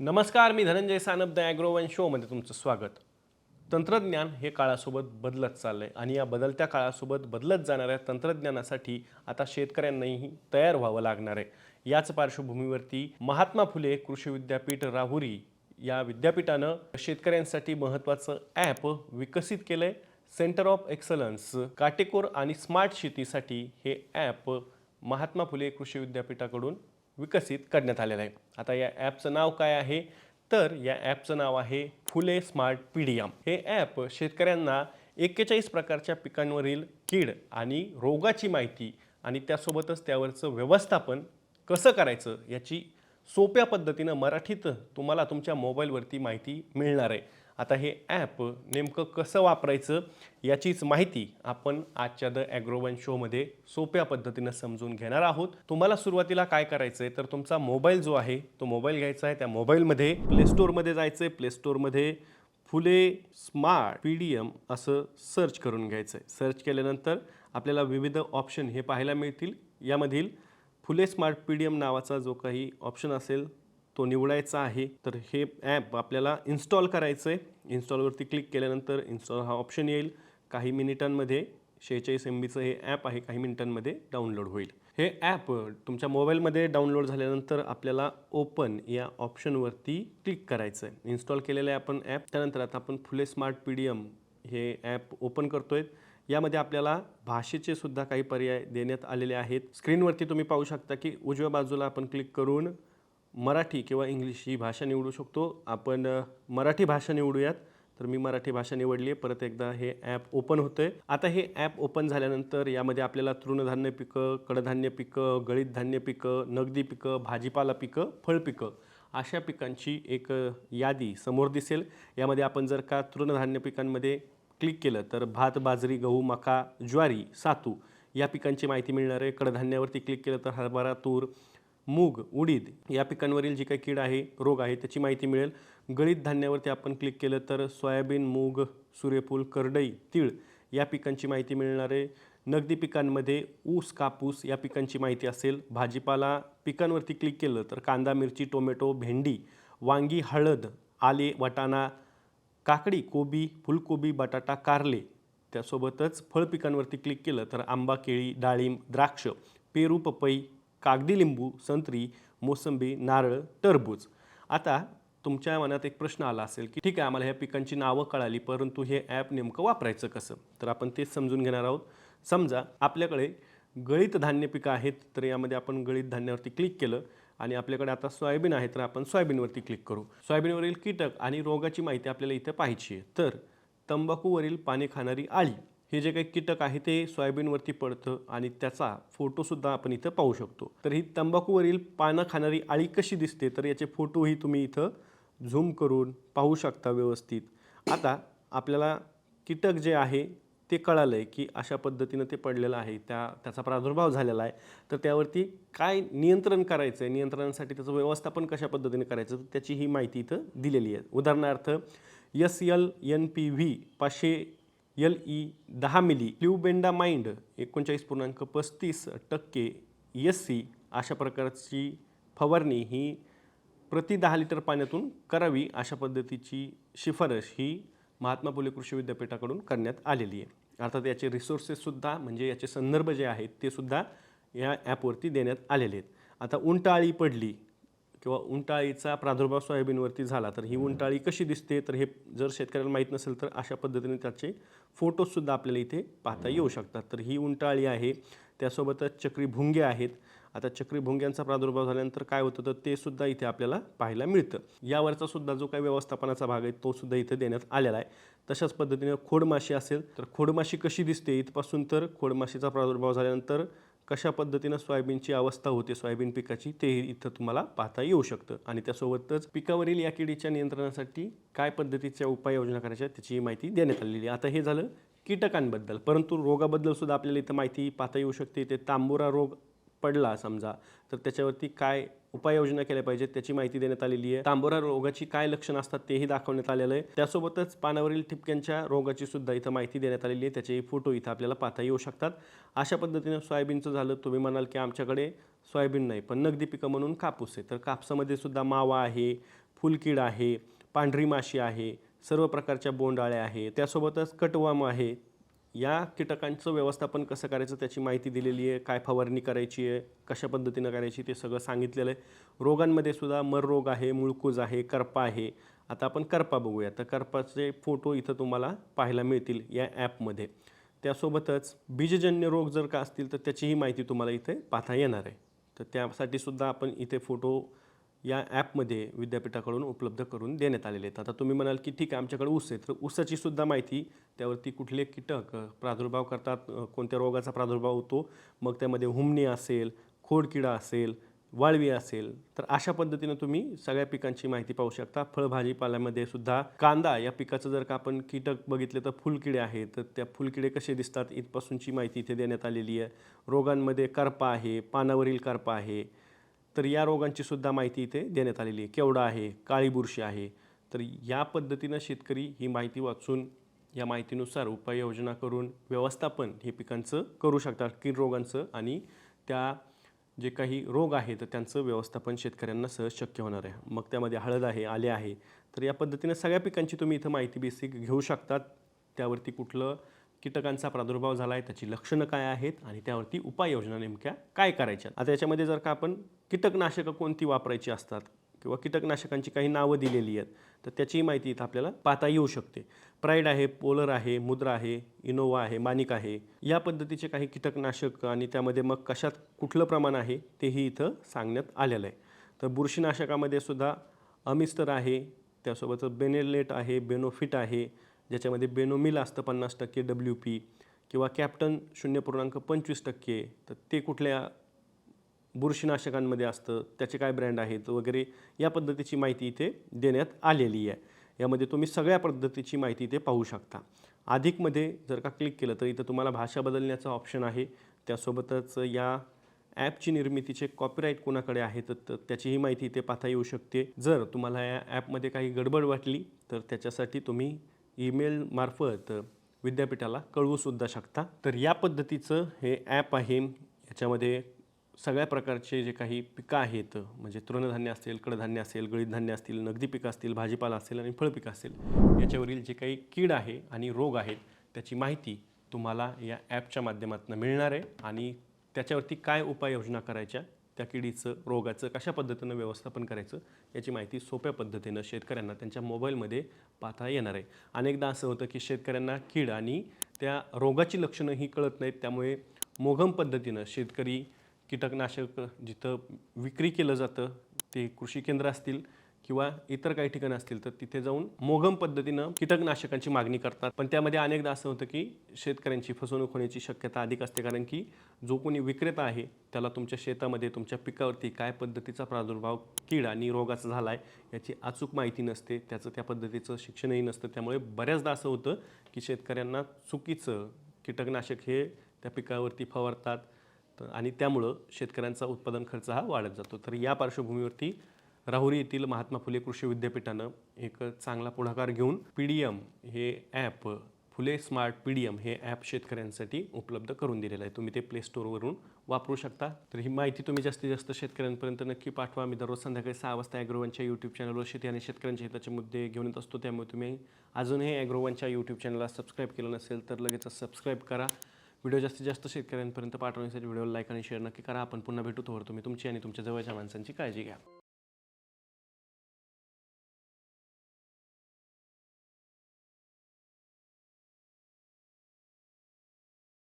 नमस्कार मी धनंजय सानप द ॲग्रोवन शोमध्ये तुमचं स्वागत. तंत्रज्ञान हे काळासोबत बदलत चाललं आहे आणि या बदलत्या काळासोबत बदलत जाणाऱ्या तंत्रज्ञानासाठी आता शेतकऱ्यांनाही तयार व्हावं लागणार आहे. याच पार्श्वभूमीवरती महात्मा फुले कृषी विद्यापीठ राहुरी या विद्यापीठानं शेतकऱ्यांसाठी महत्त्वाचं ॲप विकसित केलं आहे सेंटर ऑफ एक्सलन्स काटेकोर आणि स्मार्ट शेतीसाठी हे ॲप महात्मा फुले कृषी विद्यापीठाकडून विकसित करण्यात आलेलं आहे. आता या ॲपचं नाव काय आहे? तर या ॲपचं नाव आहे Phule smart P D M. हे ॲप शेतकऱ्यांना एक्केचाळीस प्रकारच्या पिकांवरील कीड आणि रोगाची माहिती आणि त्यासोबतच त्यावरचं व्यवस्थापन कसं करायचं याची सोप्या पद्धतीनं मराठीत तुम्हाला तुमच्या मोबाईलवरती माहिती मिळणार आहे. आता हे ॲप नेमकं कसं वापरायचं याचीच माहिती आपण आजच्या द ॲग्रोवन शोमध्ये सोप्या पद्धतीनं समजून घेणार आहोत. तुम्हाला सुरुवातीला काय करायचं आहे तर तुमचा मोबाईल जो आहे तो मोबाईल घ्यायचा आहे. त्या मोबाईलमध्ये प्ले स्टोअरमध्ये जायचं आहे प्ले स्टोअरमध्ये Phule smart P D M असं सर्च करून घ्यायचं आहे सर्च केल्यानंतर आपल्याला विविध ऑप्शन हे पाहायला मिळतील. यामधील Phule smart P D M नावाचा जो काही ऑप्शन असेल तो निवडायचा आहे. तर हे ॲप आपल्याला इन्स्टॉल करायचं आहे इन्स्टॉलवरती क्लिक केल्यानंतर इन्स्टॉल हा ऑप्शन येईल. काही मिनिटांमध्ये शेहेचाळीस एम बीचं हे ॲप आहे. काही मिनिटांमध्ये डाउनलोड होईल. हे ॲप तुमच्या मोबाईलमध्ये डाउनलोड झाल्यानंतर आपल्याला ओपन या ऑप्शनवरती क्लिक करायचं आहे इन्स्टॉल केलेलं आहे आपण ॲप त्यानंतर आता आपण Phule smart P D M हे ॲप ओपन करतोय. यामध्ये आपल्याला भाषेचे सुद्धा काही पर्याय देण्यात आलेले आहेत. स्क्रीनवरती तुम्ही पाहू शकता की उजव्या बाजूला आपण क्लिक करून मराठी किंवा इंग्लिश ही भाषा निवडू शकतो. आपण मराठी भाषा निवडूयात. तर मी मराठी भाषा निवडली आहे. परत एकदा हे ॲप ओपन होतं आहे आता हे ॲप ओपन झाल्यानंतर यामध्ये आपल्याला तृणधान्य पिकं कडधान्य पिकं गळीत धान्य पिकं नगदी पिकं भाजीपाला पिकं फळ पिकं अशा पिकांची एक यादी समोर दिसेल. यामध्ये आपण जर का तृणधान्य पिकांमध्ये क्लिक केलं तर भात बाजरी गहू मका ज्वारी सातू या पिकांची माहिती मिळणार आहे. कडधान्यावरती क्लिक केलं तर हरभरा तूर मूग उडीद या पिकांवरील जी काही कीड आहे रोग आहे त्याची माहिती मिळेल. गळीत धान्यावरती आपण क्लिक केलं तर सोयाबीन मूग सूर्यफूल करडई तीळ या पिकांची माहिती मिळणार. आहे नगदी पिकांमध्ये ऊस कापूस या पिकांची माहिती असेल. भाजीपाला पिकांवरती क्लिक केलं तर कांदा मिरची टोमॅटो भेंडी वांगी हळद आले वाटाणा काकडी कोबी फुलकोबी बटाटा कारले त्यासोबतच फळ पिकांवरती क्लिक केलं तर आंबा केळी डाळिंब द्राक्ष पेरू पपई कागदी लिंबू संत्री मोसंबी नारळ टरबूज. आता तुमच्या मनात एक प्रश्न आला असेल की ठीक आहे आम्हाला ह्या पिकांची नावं कळाली परंतु हे ॲप नेमकं वापरायचं कसं? तर आपण तेच समजून घेणार आहोत. समजा आपल्याकडे गळीत धान्य पिकं आहेत तर यामध्ये आपण गळीत धान्यावरती क्लिक केलं आणि आपल्याकडे आता सोयाबीन आहे तर आपण सोयाबीनवरती क्लिक करू. सोयाबीनवरील कीटक आणि रोगाची माहिती आपल्याला इथे पाहिजे आहे. तर तंबाखूवरील पाणी खाणारी आळी हे जे काही कीटक आहे ते सोयाबीनवरती पडतं आणि त्याचा फोटोसुद्धा आपण इथं पाहू शकतो. तर ही तंबाखूवरील पानं खाणारी आळी कशी दिसते? तर याचे फोटोही तुम्ही इथं झूम करून पाहू शकता व्यवस्थित. आता आपल्याला कीटक जे आहे ते कळालं आहे की अशा पद्धतीनं ते पडलेलं आहे त्या त्याचा प्रादुर्भाव झालेला आहे. तर त्यावरती काय नियंत्रण करायचं आहे नियंत्रणासाठी त्याचं व्यवस्थापन कशा पद्धतीने करायचं? त्याची ही माहिती इथं दिलेली आहे. उदाहरणार्थ S L N P V पाचशे एल ई दहा मिली. माइंड एकोणचाळीस पूर्णांक पस्तीस टक्के एस सी अशा प्रकारची फवारणी ही प्रति दहा लिटर पाण्यातून करावी अशा पद्धतीची शिफारस ही महात्मा फुले कृषी विद्यापीठाकडून करण्यात आलेली आहे. अर्थात याचे रिसोर्सेससुद्धा म्हणजे याचे संदर्भ जे आहेत ते सुद्धा या ॲपवरती देण्यात आलेले आहेत. आता उंटाळी पडली. किंवा उंटाळीचा प्रादुर्भाव सोयाबीनवरती झाला तर ही उंटाळी कशी दिसते? तर हे जर शेतकऱ्याला माहीत नसेल तर अशा पद्धतीने त्याचे फोटोजसुद्धा आपल्याला इथे पाहता येऊ शकतात. तर ही उंटाळी आहे त्यासोबतच चक्री भुंगे आहेत. आता चक्री भुंग्यांचा प्रादुर्भाव झाल्यानंतर काय होतं? तर ते सुद्धा इथे आपल्याला पाहायला मिळतं. यावरचा सुद्धा जो काही व्यवस्थापनाचा भाग आहे तो सुद्धा इथे देण्यात आलेला आहे. तशाच पद्धतीने खोडमाशी असेल तर खोडमाशी कशी दिसते? इथपासून तर खोडमाशीचा प्रादुर्भाव झाल्यानंतर कशा पद्धतीनं सोयाबीनची अवस्था होते सोयाबीन पिकाची ते इथं तुम्हाला पाहता येऊ शकतं. आणि त्यासोबतच पिकावरील या किडीच्या नियंत्रणासाठी काय पद्धतीच्या उपाययोजना करायच्या त्याची माहिती देण्यात आलेली आहे. आता हे झालं कीटकांबद्दल. परंतु रोगाबद्दल सुद्धा आपल्याला इथं माहिती पाहता येऊ शकते. ते तांबोरा रोग पडला समजा तर त्याच्यावरती काय उपाययोजना केल्या पाहिजेत त्याची माहिती देण्यात आलेली आहे. तांबोरा रोगाची काय लक्षणं असतात तेही दाखवण्यात आलेलं आहे. त्यासोबतच पानावरील ठिपक्यांच्या रोगाची सुद्धा इथं माहिती देण्यात आलेली आहे. त्याचे फोटो इथं आपल्याला पाहता येऊ शकतात. अशा पद्धतीनं सोयाबीनचं झालं तुम्ही म्हणाल की आमच्याकडे सोयाबीन नाही पण नगदी पिकं म्हणून कापूस आहे. तर कापसामध्ये सुद्धा मावा आहे फुलकीड आहे पांढरी माशी आहे सर्व प्रकारच्या बोंडाळ्या आहे त्यासोबतच कटवाम आहे या कीटकांचं व्यवस्थापन कसं करायचं त्याची माहिती दिलेली आहे काय फवारणी करायची आहे कशा पद्धतीनं करायची ते सगळं सांगितलेलं आहे. रोगांमध्ये सुद्धा मर रोग आहे मुळकूज आहे करपा आहे. आता आपण करपा बघूया. तर करपाचे फोटो इथं तुम्हाला पाहायला मिळतील या ॲपमध्ये. त्यासोबतच बीजजन्य रोग जर का असतील तर त्याचीही माहिती तुम्हाला इथे पाहता येणार आहे. तर त्यासाठी सुद्धा आपण इथे फोटो या ॲपमध्ये विद्यापीठाकडून उपलब्ध करून देण्यात आलेले आहेत. आता तुम्ही म्हणाल की ठीक आहे आमच्याकडे ऊस आहे. तर ऊसाची सुद्धा माहिती त्यावरती कुठले कीटक प्रादुर्भाव करतात कोणत्या रोगाचा प्रादुर्भाव होतो मग त्यामध्ये हुमणी असेल खोडकिडा असेल वाळवी असेल तर अशा पद्धतीनं तुम्ही सगळ्या पिकांची माहिती पाहू शकता. फळभाजीपाल्यामध्ये सुद्धा कांदा या पिकाचं जर का आपण कीटक बघितले तर फुलकिडे आहेत. तर त्या फुलकिडे कसे दिसतात इथपासूनची माहिती इथे देण्यात आलेली आहे. रोगांमध्ये करपा आहे पानावरील करपा आहे तर या रोगांची सुद्धा माहिती इथे देण्यात आलेली आहे. केवडा आहे? काळी बुरशी आहे. तर या पद्धतीनं शेतकरी ही माहिती वाचून या माहितीनुसार उपाययोजना करून व्यवस्थापन हे पिकांचं करू शकतात कीड रोगांचं आणि त्या जे काही रोग आहे तर त्यांचं व्यवस्थापन शेतकऱ्यांना सहज शक्य होणार आहे. मग त्यामध्ये हळद आहे आले आहे. तर या पद्धतीनं सगळ्या पिकांची तुम्ही इथं माहिती बेसिक घेऊ शकतात. त्यावरती कुठलं कीटकांचा प्रादुर्भाव झाला आहे त्याची लक्षणं काय आहेत आणि त्यावरती उपाययोजना नेमक्या काय करायच्या आता याच्यामध्ये जर का आपण कीटकनाशकं कोणती वापरायची असतात किंवा कीटकनाशकांची काही नावं दिलेली आहेत तर त्याचीही माहिती इथं आपल्याला पाहता येऊ शकते. प्राईड आहे पोलर आहे मुद्रा आहे इनोवा आहे मानिक आहे. या पद्धतीचे काही कीटकनाशक आणि त्यामध्ये मग कशात कुठलं प्रमाण आहे तेही इथं सांगण्यात आलेलं आहे. तर बुरशीनाशकामध्ये सुद्धा अमिस्टर आहे त्यासोबतच बेनेलेट आहे बेनोफिट आहे ज्याच्यामध्ये बेनोमिल असतं पन्नास टक्के डब्ल्यू पी किंवा कॅप्टन शून्य पूर्णांक पंचवीस टक्के तर ते कुठल्या बुरशीनाशकांमध्ये असतं त्याचे काय ब्रँड आहेत वगैरे या पद्धतीची माहिती इथे देण्यात आलेली आहे. यामध्ये तुम्ही सगळ्या पद्धतीची माहिती इथे पाहू शकता. अधिकमध्ये जर का क्लिक केलं तर इथं तुम्हाला भाषा बदलण्याचा ऑप्शन आहे. त्यासोबतच या ॲपची निर्मितीचे कॉपीराईट कोणाकडे आहे तर तर त्याचीही माहिती इथे पाहता येऊ शकते. जर तुम्हाला या ॲपमध्ये काही गडबड वाटली तर त्याच्यासाठी तुम्ही ईमेलमार्फत विद्यापीठाला कळवूसुद्धा शकता. तर या पद्धतीचं हे ॲप आहे. याच्यामध्ये सगळ्या प्रकारचे जे काही पिकं आहेत म्हणजे तृणधान्य असेल कडधान्य असेल गळीतधान्य असतील नगदी पिकं असतील भाजीपाला असेल आणि फळपिकं असेल याच्यावरील जे काही कीड आहे आणि रोग आहेत त्याची माहिती तुम्हाला या ॲपच्या माध्यमातून मिळणार आहे. आणि त्याच्यावरती काय उपाययोजना करायच्या त्या किडीचं रोगाचं कशा पद्धतीनं व्यवस्थापन करायचं याची माहिती सोप्या पद्धतीनं शेतकऱ्यांना त्यांच्या मोबाईलमध्ये पाहता येणार आहे. अनेकदा असं होतं की शेतकऱ्यांना कीड आणि त्या रोगाची लक्षणं ही कळत नाहीत त्यामुळे मोघम पद्धतीनं शेतकरी कीटकनाशक जिथं विक्री केलं जातं ते कृषी केंद्र असतील किंवा इतर काही ठिकाणं असतील तर तिथे जाऊन मोघम पद्धतीनं कीटकनाशकांची मागणी करतात. पण त्यामध्ये अनेकदा असं होतं की शेतकऱ्यांची फसवणूक होण्याची शक्यता अधिक असते. कारण की जो कोणी विक्रेता आहे त्याला तुमच्या शेतामध्ये तुमच्या पिकावरती काय पद्धतीचा प्रादुर्भाव कीड आणि रोगाचा झाला आहे याची अचूक माहिती नसते. त्याचं त्या पद्धतीचं शिक्षणही नसतं. त्यामुळे बऱ्याचदा असं होतं की शेतकऱ्यांना चुकीचं कीटकनाशक हे त्या पिकावरती फवारतात. तर आणि त्यामुळं शेतकऱ्यांचा उत्पादन खर्च हा वाढत जातो. तर या पार्श्वभूमीवरती राहुरी येथील महात्मा फुले कृषी विद्यापीठानं एक चांगला पुढाकार घेऊन पी डी एम हे app Phule smart P D M हे ॲप शेतकऱ्यांसाठी उपलब्ध करून दिलेलं आहे. तुम्ही ते प्ले स्टोरवरून वापरू शकता. तर ही माहिती तुम्ही जास्तीत जास्त शेतकऱ्यांपर्यंत नक्की पाठवा. मी दररोज संध्याकाळी सहा वाजता ॲग्रोवनच्या यूट्यूब चॅनलवर शेती आणि शेतकऱ्यांच्या हिताचे मुद्दे घेऊन येत असतो. त्यामुळे तुम्ही अजूनही ॲग्रोवनच्या यूट्यूब चॅनलला सबस्क्राईब केलं नसेल तर लगेच सबस्क्राईब करा. व्हिडिओ जास्तीत जास्त शेतकऱ्यांपर्यंत पाठवण्यासाठी व्हिडिओला लाईक आणि शेअर नक्की करा. आपण पुन्हा भेटू तोवर तुम्ही तुमची आणि तुमच्या जवळच्या माणसांची काळजी घ्या.